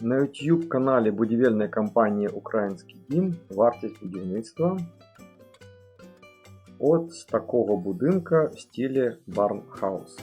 На YouTube каналі будівельної компанії Український дім вартість будівництва от з такого будинка в стилі Barnhouse.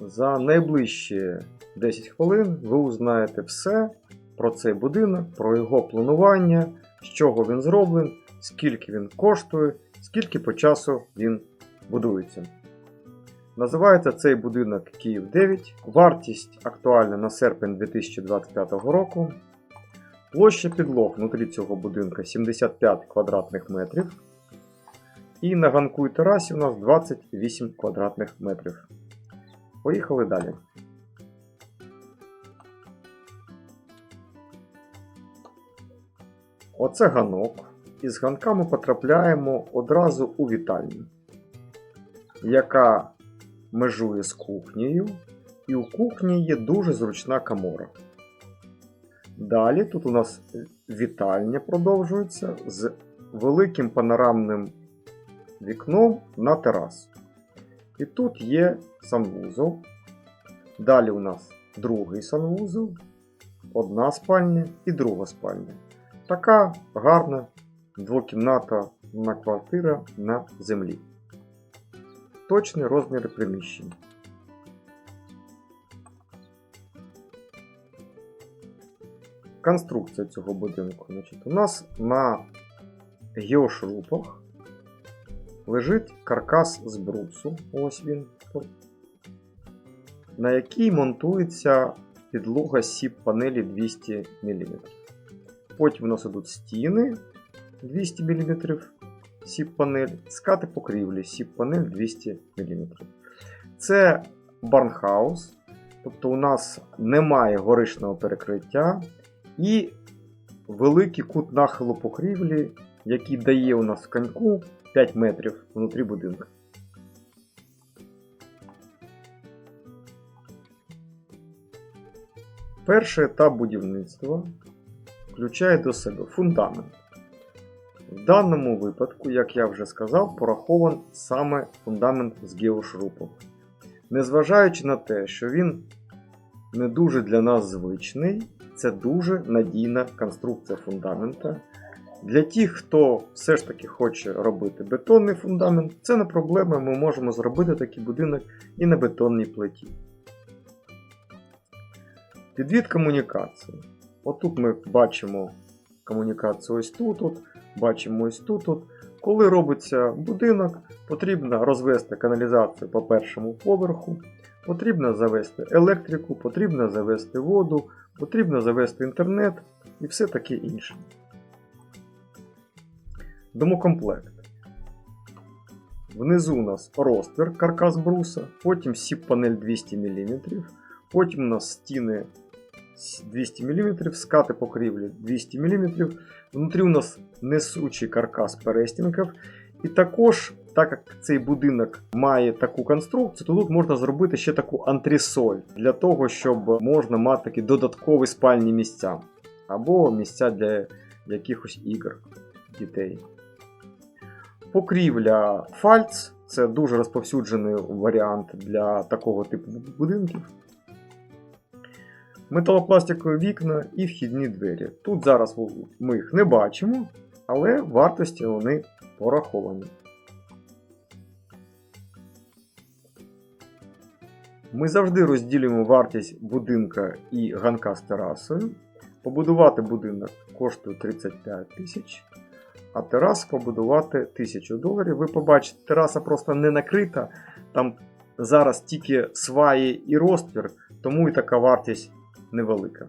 За найближчі 10 хвилин ви узнаєте все про цей будинок, про його планування, з чого він зроблений, скільки він коштує, скільки по часу він будується. Називається цей будинок Київ 9. Вартість актуальна на серпень 2025 року. Площа підлог внутрі цього будинка 75 квадратних метрів. І на ганку і терасі у нас 28 квадратних метрів. Поїхали далі. Оце ганок. Із ганка ми потрапляємо одразу у вітальню, яка межує з кухнею, і у кухні є дуже зручна камора. Далі тут у нас вітальня продовжується з великим панорамним вікном на терасу. І тут є санвузол. Далі у нас другий санвузол, одна спальня і друга спальня. Така гарна двокімната квартира на землі. Точні розміри приміщень. Конструкція цього будинку. Значить, у нас на геошрупах лежить каркас з брусу, ось він, на який монтується підлога сіп панелі 200 мм. Потім у нас ідуть стіни 200 мм сіп панель, скати покрівлі сіп панель 200 мм. Це барнхаус, тобто у нас немає горишного перекриття і великий кут нахилу покрівлі, який дає у нас в коньку 5 метрів внутрі будинку. Перший етап будівництва включає до себе фундамент. В даному випадку, як я вже сказав, порахован саме фундамент з геошрупу. Незважаючи на те, що він не дуже для нас звичний, це дуже надійна конструкція фундамента. Для тих, хто все ж таки хоче робити бетонний фундамент, це не проблема, ми можемо зробити такий будинок і на бетонній плиті. Підвід комунікації. Отут ми бачимо комунікацію ось тут, -от, бачимо ось тут. -от. Коли робиться будинок, потрібно розвести каналізацію по першому поверху, потрібно завести електрику, потрібно завести воду, потрібно завести інтернет і все таке інше. Домокомплект. Внизу у нас розтвір каркас бруса, потім сіп панель 200 мм, потім у нас стіни 200 мм, скати покрівлі 200 мм. Внутрі у нас несучий каркас перестінків. І також, так як цей будинок має таку конструкцію, то тут можна зробити ще таку антресоль для того, щоб можна мати такі додаткові спальні місця або місця для якихось ігор дітей. Покрівля фальц це дуже розповсюджений варіант для такого типу будинків. Металопластикові вікна і вхідні двері. Тут зараз ми їх не бачимо, але вартості вони пораховані. Ми завжди розділюємо вартість будинка і ганка з терасою. Побудувати будинок коштує 35 тисяч. а тераса побудувати 1000 доларів. Ви побачите, тераса просто не накрита. Там зараз тільки сваї і розтвір, тому і така вартість невелика.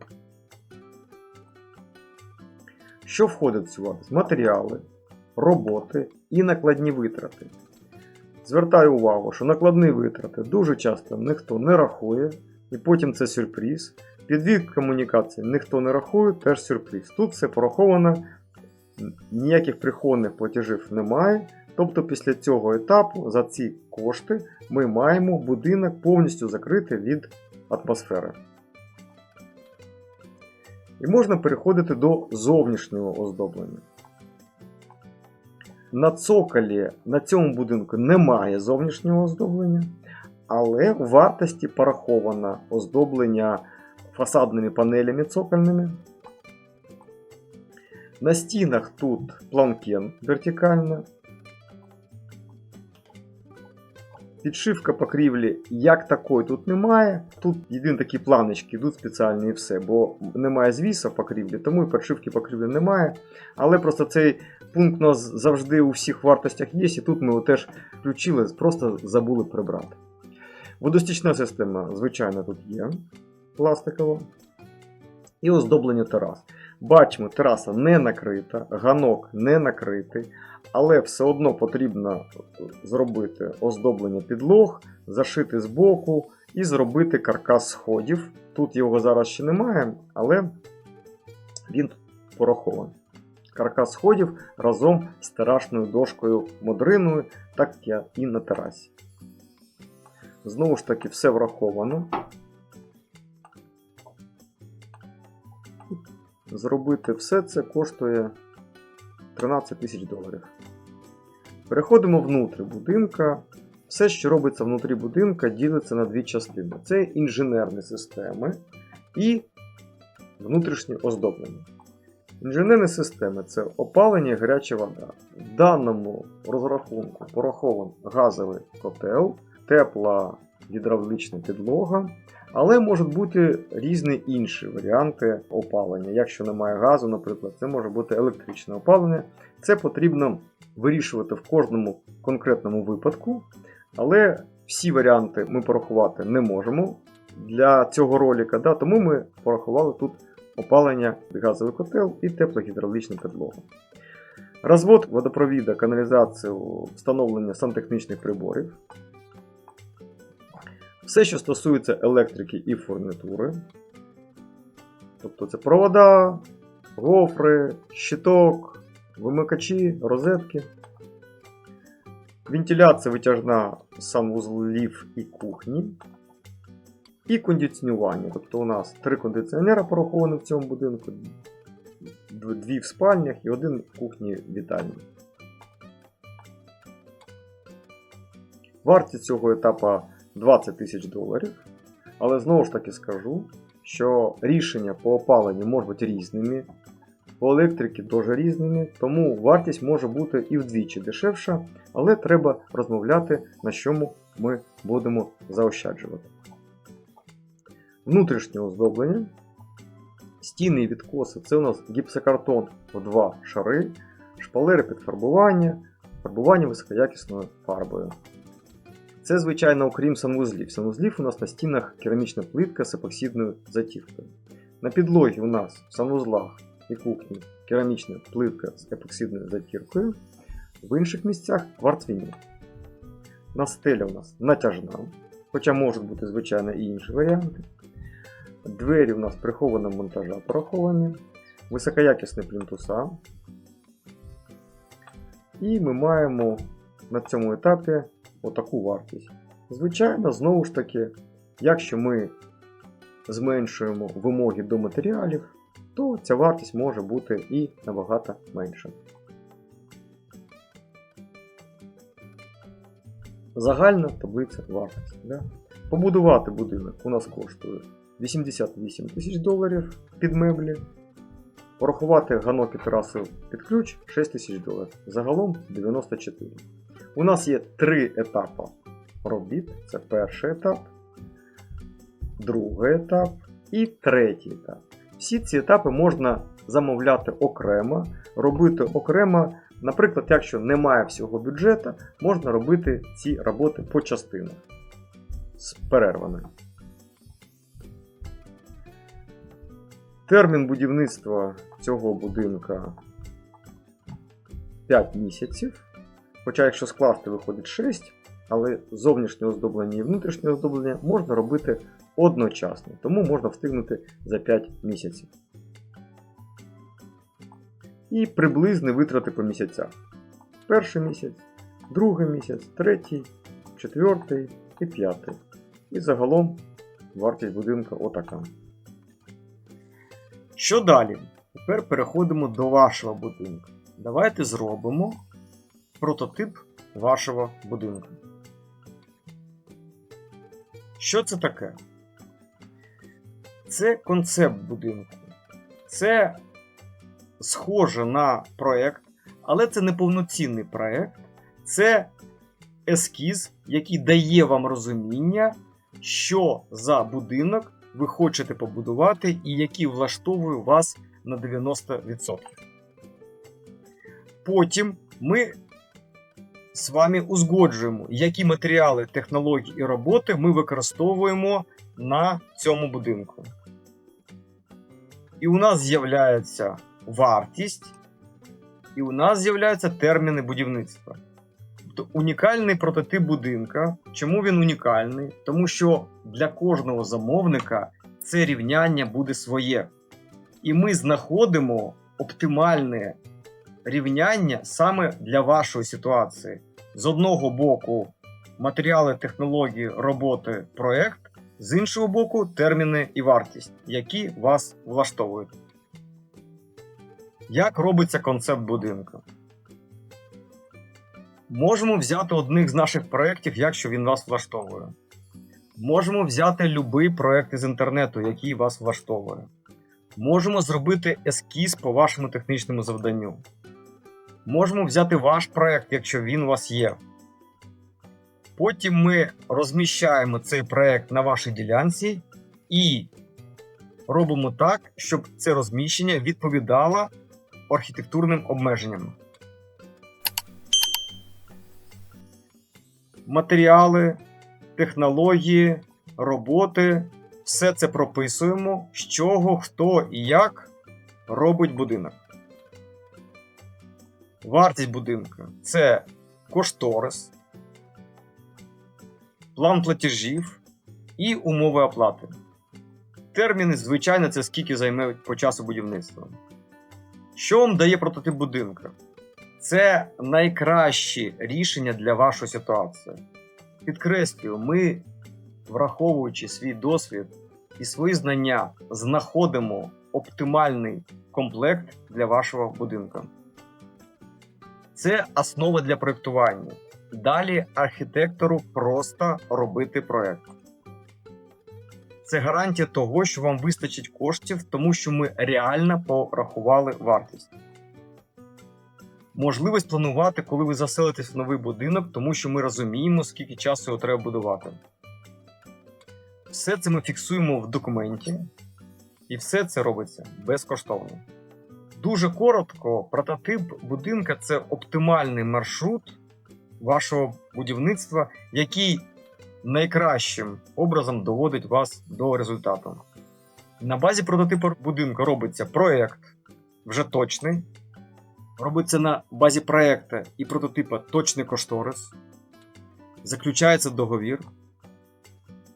Що входить в вартість? Матеріали, роботи і накладні витрати. Звертаю увагу, що накладні витрати дуже часто ніхто не рахує, і потім це сюрприз. Підвід комунікації ніхто не рахує, теж сюрприз. Тут все пораховано, ніяких прихованих платежів немає. Тобто після цього етапу за ці кошти ми маємо будинок повністю закритий від атмосфери. І можна переходити до зовнішнього оздоблення. На цоколі на цьому будинку немає зовнішнього оздоблення, але в вартості пораховано оздоблення фасадними панелями цокольними. На стінах тут планкен вертикально. Підшивка покрівлі як такої тут немає. Тут єдині такі планочки йдуть спеціальні і все, бо немає звіса покрівлі, тому і підшивки покрівлі немає. Але просто цей пункт у нас завжди у всіх вартостях є, і тут ми його теж включили, просто забули прибрати. Водостічна система, звичайно, тут є пластикова. І оздоблення терас. Бачимо, тераса не накрита, ганок не накритий, але все одно потрібно зробити оздоблення підлог, зашити збоку і зробити каркас сходів. Тут його зараз ще немає, але він порахований. Каркас сходів разом з терашною дошкою модриною, так як і на терасі. Знову ж таки, все враховано. Зробити все це коштує 13 тисяч доларів. Переходимо внутрі будинка. Все, що робиться внутрі будинка, ділиться на дві частини: це інженерні системи і внутрішнє оздоблення. Інженерні системи це опалення і гаряча вода. В даному розрахунку порахований газовий котел, тепла гідравлічна підлога, але можуть бути різні інші варіанти опалення. Якщо немає газу, наприклад, це може бути електричне опалення. Це потрібно вирішувати в кожному конкретному випадку, але всі варіанти ми порахувати не можемо для цього ролика, да, тому ми порахували тут опалення, газовий котел і теплогідравлічна підлога. Розвод водопровіда, каналізацію, встановлення сантехнічних приборів. Все, що стосується електрики і фурнітури. Тобто це провода, гофри, щиток, вимикачі, розетки. Вентиляція витяжна санвузлів і кухні. І кондиціонування. Тобто у нас три кондиціонера пораховані в цьому будинку, дві в спальнях і один в кухні вітальні. Вартість цього етапу 20 тисяч доларів. Але знову ж таки скажу, що рішення по опаленню можуть бути різними, по електриці теж різними, тому вартість може бути і вдвічі дешевша, але треба розмовляти, на чому ми будемо заощаджувати. Внутрішнє оздоблення. Стіни і відкоси це у нас гіпсокартон в два шари, шпалери під фарбування, фарбування високоякісною фарбою. Це, звичайно, окрім санвузлів. Санвузлів у нас на стінах керамічна плитка з епоксидною затівкою. На підлогі у нас в санвузлах і кухні керамічна плитка з епоксидною затіркою. В інших місцях кварцвініл. На стеля у нас натяжна, хоча можуть бути, звичайно, і інші варіанти. Двері у нас прихованого монтажа пораховані, високоякісні плінтуса. І ми маємо на цьому етапі отаку вартість. Звичайно, знову ж таки, якщо ми зменшуємо вимоги до матеріалів, то ця вартість може бути і набагато менша. Загальна таблиця вартості. Да? Побудувати будинок у нас коштує 88 тисяч доларів під меблі. Порахувати ганок і терасу під ключ 6 тисяч доларів. Загалом 94. У нас є три етапи робіт. Це перший етап, другий етап і третій етап. Всі ці етапи можна замовляти окремо, робити окремо Наприклад, якщо немає всього бюджету, можна робити ці роботи по частинах з перервами. Термін будівництва цього будинка 5 місяців. Хоча, якщо скласти, виходить 6, але зовнішнє оздоблення і внутрішнє оздоблення можна робити одночасно, тому можна встигнути за 5 місяців. І приблизні витрати по місяцях. Перший місяць, другий місяць, третій, четвертий і п'ятий. І загалом вартість будинку отака. Що далі? Тепер переходимо до вашого будинку. Давайте зробимо прототип вашого будинку. Що це таке? Це концепт будинку. Це схоже на проект, але це не повноцінний проект. Це ескіз, який дає вам розуміння, що за будинок ви хочете побудувати і який влаштовує вас на 90%. Потім ми з вами узгоджуємо, які матеріали, технології і роботи ми використовуємо на цьому будинку. І у нас з'являється вартість, і у нас з'являються терміни будівництва. Тобто унікальний прототип будинка. Чому він унікальний? Тому що для кожного замовника це рівняння буде своє. І ми знаходимо оптимальне рівняння саме для вашої ситуації. З одного боку, матеріали, технології, роботи, проект, з іншого боку, терміни і вартість, які вас влаштовують. Як робиться концепт будинку? Можемо взяти одних з наших проєктів, якщо він вас влаштовує. Можемо взяти будь-який проєкт із інтернету, який вас влаштовує. Можемо зробити ескіз по вашому технічному завданню. Можемо взяти ваш проєкт, якщо він у вас є. Потім ми розміщаємо цей проєкт на вашій ділянці і робимо так, щоб це розміщення відповідало архітектурним обмеженням. Матеріали, технології, роботи все це прописуємо, з чого, хто і як робить будинок. Вартість будинку це кошторис, план платежів і умови оплати. Терміни, звичайно, це скільки займе по часу будівництва. Що вам дає прототип будинку? Це найкраще рішення для вашої ситуації. Підкреслюю, ми, враховуючи свій досвід і свої знання, знаходимо оптимальний комплект для вашого будинку. Це основа для проєктування. Далі архітектору просто робити проєкт. Це гарантія того, що вам вистачить коштів, тому що ми реально порахували вартість. Можливість планувати, коли ви заселитесь в новий будинок, тому що ми розуміємо, скільки часу його треба будувати. Все це ми фіксуємо в документі, і все це робиться безкоштовно. Дуже коротко, прототип будинка це оптимальний маршрут вашого будівництва, який найкращим образом доводить вас до результату. На базі прототипу будинку робиться проєкт вже точний. Робиться на базі проєкту і прототипа точний кошторис. Заключається договір.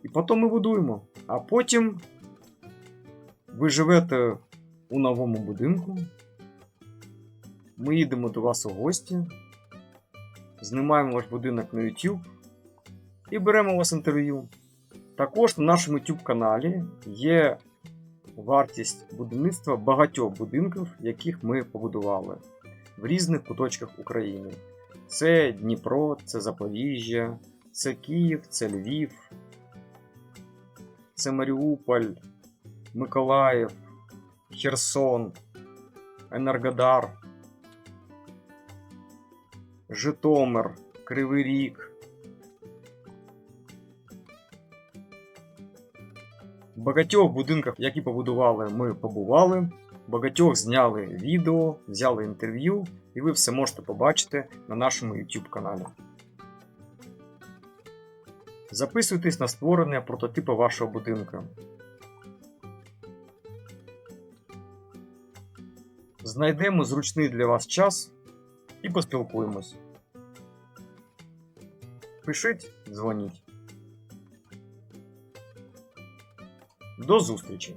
І потім ми будуємо. А потім ви живете у новому будинку. Ми їдемо до вас у гості, знімаємо ваш будинок на YouTube і беремо у вас інтерв'ю. Також на нашому YouTube каналі є вартість будівництва багатьох будинків, яких ми побудували в різних куточках України. Це Дніпро, це Запоріжжя, це Київ, це Львів, це Маріуполь, Миколаїв, Херсон, Енергодар, Житомир, Кривий Ріг. В багатьох будинках, які побудували, ми побували. багатьох зняли відео, взяли інтерв'ю, і ви все можете побачити на нашому YouTube каналі. Записуйтесь на створення прототипу вашого будинку. Знайдемо зручний для вас час і поспілкуємось. Пишіть, дзвоніть. До зустрічі!